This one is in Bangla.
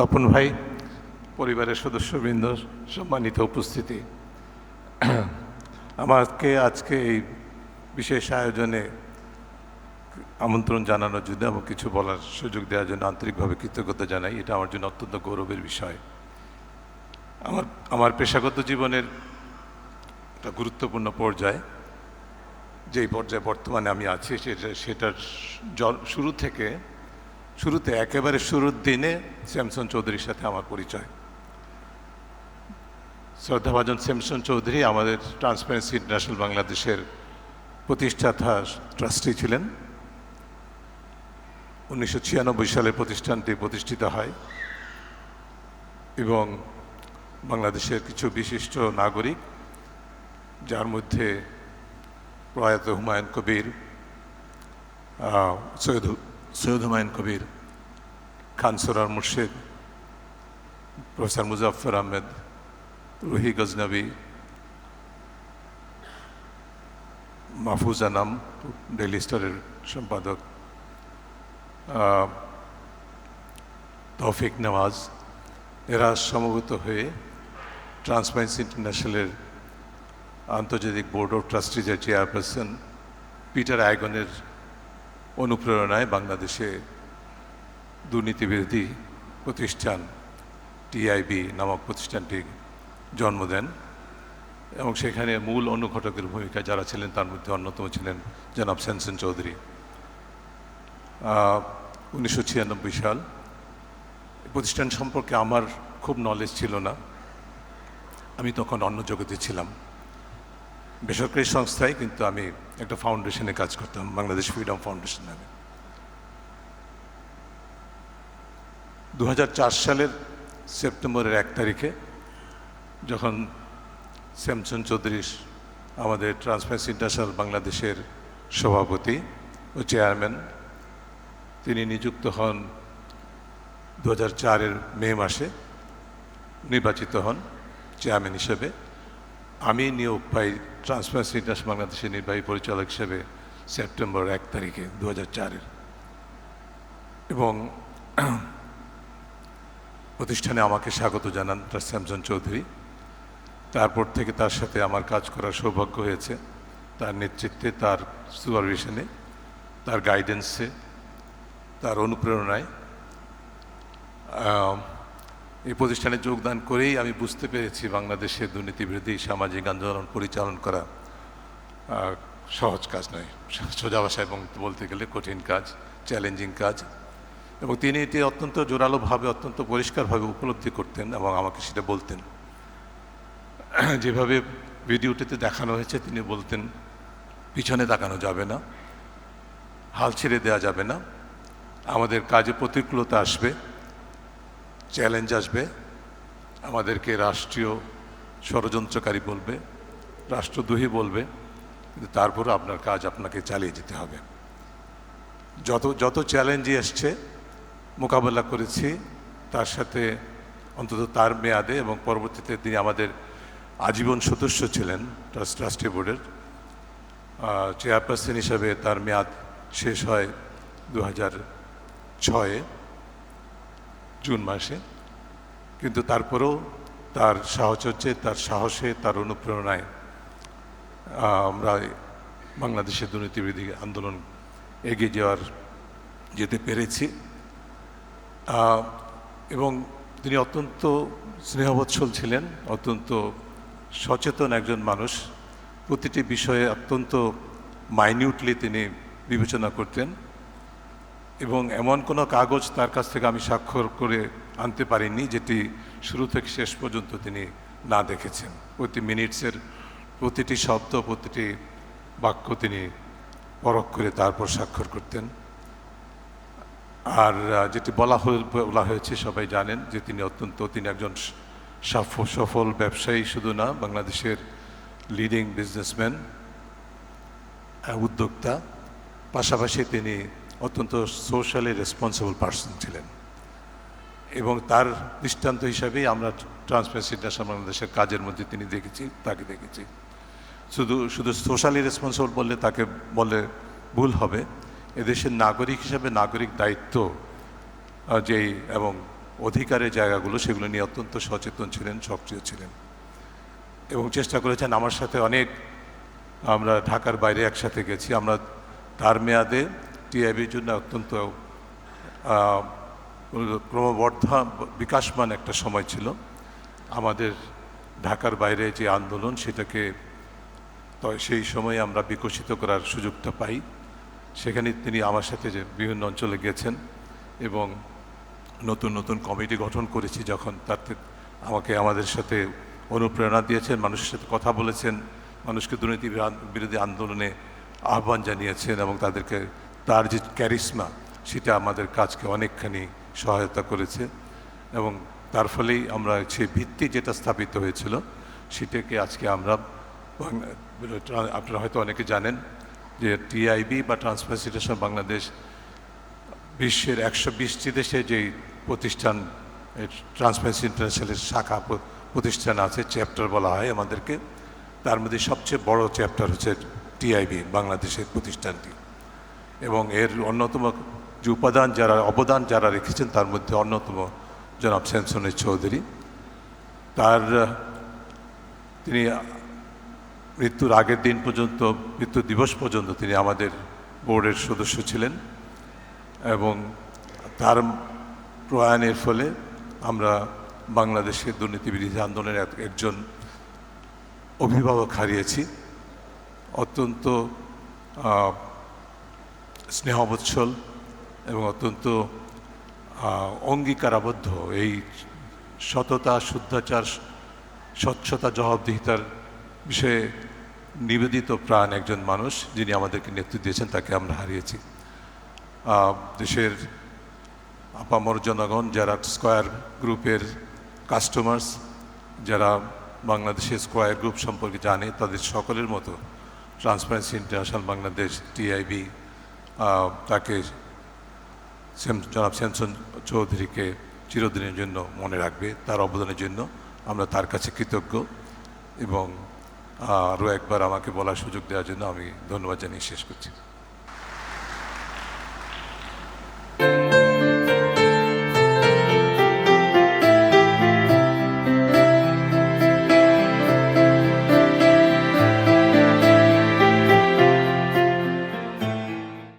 তপন ভাই, পরিবারের সদস্যবৃন্দ, সম্মানিত উপস্থিতি। আমাকে আজকে এই বিশেষ আয়োজনে আমন্ত্রণ জানানোর জন্য এবং কিছু বলার সুযোগ দেওয়ার জন্য আন্তরিকভাবে কৃতজ্ঞতা জানাই। এটা আমার জন্য অত্যন্ত গৌরবের বিষয়। আমার আমার পেশাগত জীবনের একটা গুরুত্বপূর্ণ পর্যায়ে। যেই পর্যায়ে বর্তমানে আমি আছি, সেটা, সেটার শুরু থেকে শুরুতে, একেবারে শুরুর দিনে স্যামসন চৌধুরীর সাথে আমার পরিচয়। শ্রদ্ধাভাজন স্যামসন চৌধুরী আমাদের ট্রান্সপারেন্সি ইন্টারন্যাশনাল বাংলাদেশের প্রতিষ্ঠাতা, ট্রাস্টি ছিলেন। উনিশশো ছিয়ানব্বই সালে প্রতিষ্ঠানটি প্রতিষ্ঠিত হয় এবং বাংলাদেশের কিছু বিশিষ্ট নাগরিক, যার মধ্যে প্রয়াত হুমায়ুন কবির সৈয়দ সৈয়দ হুমায়ুন কবির খান সোরার মুর্শেদ, প্রফেসর মুজাফর আহমেদ, রুহি গজনবী, মাহফুজ আনাম ডেইলি স্টারের সম্পাদক তৌফিক নওয়াজ, এরা সমবেত হয়ে ট্রান্সপারেন্সি ইন্টারন্যাশনালের আন্তর্জাতিক বোর্ড অফ ট্রাস্টিজের চেয়ারপারসন পিটার আইগনের অনুপ্রেরণায় বাংলাদেশে দুর্নীতিবিরোধী প্রতিষ্ঠান টিআইবি নামক প্রতিষ্ঠানটি জন্ম দেন এবং সেখানে মূল অনুঘটকের ভূমিকা যারা ছিলেন তার মধ্যে অন্যতম ছিলেন জনাব সেনসেন চৌধুরী। উনিশশো ছিয়ানব্বই সাল। প্রতিষ্ঠান সম্পর্কে আমার খুব নলেজ ছিল না। আমি তখন অন্য জগতে ছিলাম। বেসরকারি সংস্থায় কিন্তু আমি একটা ফাউন্ডেশনে কাজ করতাম, বাংলাদেশ ফ্রিডম ফাউন্ডেশন নামে। দু হাজার চার সালের সেপ্টেম্বরের এক তারিখে যখন শ্যামচন্দ চৌধুরী আমাদের ট্রান্সপারেন্সি ইন্টারন্যাশনাল বাংলাদেশের সভাপতি ও চেয়ারম্যান তিনি নিযুক্ত হন দু হাজার মে মাসে, নির্বাচিত হন চেয়ারম্যান হিসেবে। আমি নিয়োগ পাই ট্রান্সপারেন্সি ইন্টারন্যাশনাল বাংলাদেশের নির্বাহী পরিচালক হিসেবে সেপ্টেম্বর এক তারিখে দু চারের। এবং প্রতিষ্ঠানে আমাকে স্বাগত জানান তার স্যামসন চৌধুরী তারপর থেকে তার সাথে আমার কাজ করার সৌভাগ্য হয়েছে। তার নেতৃত্বে, তার সুপারভিশনে তার গাইডেন্সে তার অনুপ্রেরণায় এই প্রতিষ্ঠানে যোগদান করেই আমি বুঝতে পেরেছি বাংলাদেশে দুর্নীতিবিরোধী সামাজিক আন্দোলন পরিচালন করা সহজ কাজ নয়। সোজা এবং বলতে গেলে কঠিন কাজ চ্যালেঞ্জিং কাজ। এবং তিনি এটি অত্যন্ত জোরালোভাবে, অত্যন্ত পরিষ্কারভাবে উপলব্ধি করতেন এবং আমাকে সেটা বলতেন। যেভাবে ভিডিওটিতে দেখানো হয়েছে, তিনি বলতেন, পিছনে তাকানো যাবে না, হাল ছেড়ে দেওয়া যাবে না, আমাদের কাজে প্রতিকূলতা আসবে। চ্যালেঞ্জ আসবে। আমাদেরকে রাষ্ট্রীয় ষড়যন্ত্রকারী বলবে, রাষ্ট্রদ্রোহী বলবে, কিন্তু তারপরও আপনার কাজ আপনাকে চালিয়ে যেতে হবে। যত যত চ্যালেঞ্জই এসছে মোকাবেলা করেছি, তার সাথে অন্তত তার মেয়াদে এবং পরবর্তীতে তিনি আমাদের আজীবন সদস্য ছিলেন, ট্রাস্ট ট্রাস্টি বোর্ডের চেয়ারপারসন হিসাবে তার মেয়াদ শেষ হয় দু হাজার ছয়ে। জুন মাসে। কিন্তু তারপরেও তার সাহচর্যে, তার সাহসে, তার অনুপ্রেরণায় আমরা বাংলাদেশের দুর্নীতিবিরোধী আন্দোলন এগিয়ে যাওয়ার যেতে পেরেছি। এবং তিনি অত্যন্ত স্নেহবৎসল ছিলেন, অত্যন্ত সচেতন একজন মানুষ। প্রতিটি বিষয়ে অত্যন্ত মাইনিউটলি তিনি বিবেচনা করতেন। এবং এমন কোনো কাগজ তার কাছ থেকে আমি স্বাক্ষর করে আনতে পারিনি, যেটি শুরু থেকে শেষ পর্যন্ত তিনি না দেখেছেন। প্রতি মিনিটসের প্রতিটি শব্দ, প্রতিটি বাক্য তিনি পরখ করে তারপর স্বাক্ষর করতেন। আর যেটি বলা বলা হয়েছে, সবাই জানেন যে তিনি অত্যন্ত, তিনি একজন সফল ব্যবসায়ী শুধু না, বাংলাদেশের লিডিং বিজনেসম্যান উদ্যোক্তা। পাশাপাশি তিনি অত্যন্ত সোশ্যালি রেসপন্সিবল পার্সন ছিলেন। এবং তার দৃষ্টান্ত হিসাবেই আমরা ট্রান্সপারেন্সি ইন্টারন্যাশনাল বাংলাদেশের কাজের মধ্যে তিনি দেখেছি, তাকে দেখেছি। শুধু শুধু সোশ্যালি রেসপন্সিবল বললে তাকে বলে ভুল হবে। এদেশের নাগরিক হিসাবে নাগরিক দায়িত্ব যেই এবং অধিকারের জায়গাগুলো সেগুলো নিয়ে অত্যন্ত সচেতন ছিলেন, সক্রিয় ছিলেন। এবং চেষ্টা করেছেন আমার সাথে অনেক, আমরা ঢাকার বাইরে একসাথে গেছি। আমরা তার মেয়াদে টিআইবির জন্য অত্যন্ত ক্রমবর্ধা বিকাশমান একটা সময় ছিল। আমাদের ঢাকার বাইরে যে আন্দোলন সেটাকে সেই সময়ে আমরা বিকশিত করার সুযোগটা পাই। সেখানে তিনি আমার সাথে যে বিভিন্ন অঞ্চলে গেছেন এবং নতুন নতুন কমিটি গঠন করেছি যখন থেকে আমাকে আমাদের সাথে অনুপ্রেরণা দিয়েছেন, মানুষের সাথে কথা বলেছেন, মানুষকে দুর্নীতি বিরোধী আন্দোলনে আহ্বান জানিয়েছেন এবং তাদেরকে তার যে ক্যারিসমা সেটা আমাদের কাজকে অনেকখানি সহায়তা করেছে এবং তার ফলেই আমরা সেই ভিত্তি যেটা স্থাপিত হয়েছিল, সেটাকে আজকে আমরা আপনারা হয়তো অনেকে জানেন যে টিআইবি বা ট্রান্সপারেন্সি বাংলাদেশ বিশ্বের একশো বিশটি দেশে যেই প্রতিষ্ঠান ট্রান্সপারেন্সি ইন্টারন্যাশনালের শাখা প্রতিষ্ঠান আছে, চ্যাপ্টার বলা হয় আমাদেরকে, তার মধ্যে সবচেয়ে বড় চ্যাপ্টার হচ্ছে টিআইবি বাংলাদেশের প্রতিষ্ঠানটি। এবং এর অন্যতম যে উপাদান যারা, অবদান যারা রেখেছেন, তার মধ্যে অন্যতম জনাব সেমসনের চৌধুরী। তার, তিনি মৃত্যুর আগের দিন পর্যন্ত মৃত্যু দিবস পর্যন্ত তিনি আমাদের বোর্ডের সদস্য ছিলেন এবং তার প্রয়াণের ফলে আমরা বাংলাদেশের দুর্নীতি বিরোধী আন্দোলনের এক- একজন অভিভাবক হারিয়েছি। অত্যন্ত স্নেহবৎসল এবং অত্যন্ত অঙ্গীকারাবদ্ধ এই সততা, শুদ্ধাচার, স্বচ্ছতা, জবাবদিহিতার বিষয়ে নিবেদিত প্রাণ একজন মানুষ যিনি আমাদেরকে নেতৃত্ব দিয়েছেন, তাকে আমরা হারিয়েছি। দেশের আপামর জনগণ যারা স্কয়ার গ্রুপের কাস্টমার্স, যারা বাংলাদেশের স্কয়ার গ্রুপ সম্পর্কে জানে, তাদের সকলের মতো ট্রান্সপারেন্সি ইন্টারন্যাশনাল বাংলাদেশ টিআইবি তাকে জনাব শ্যামসন চৌধুরীকে চিরদিনের জন্য মনে রাখবে তার অবদানের জন্য আমরা তার কাছে কৃতজ্ঞ এবং আরও একবার আমাকে বলার সুযোগ দেওয়ার জন্য আমি ধন্যবাদ জানিয়ে শেষ করছি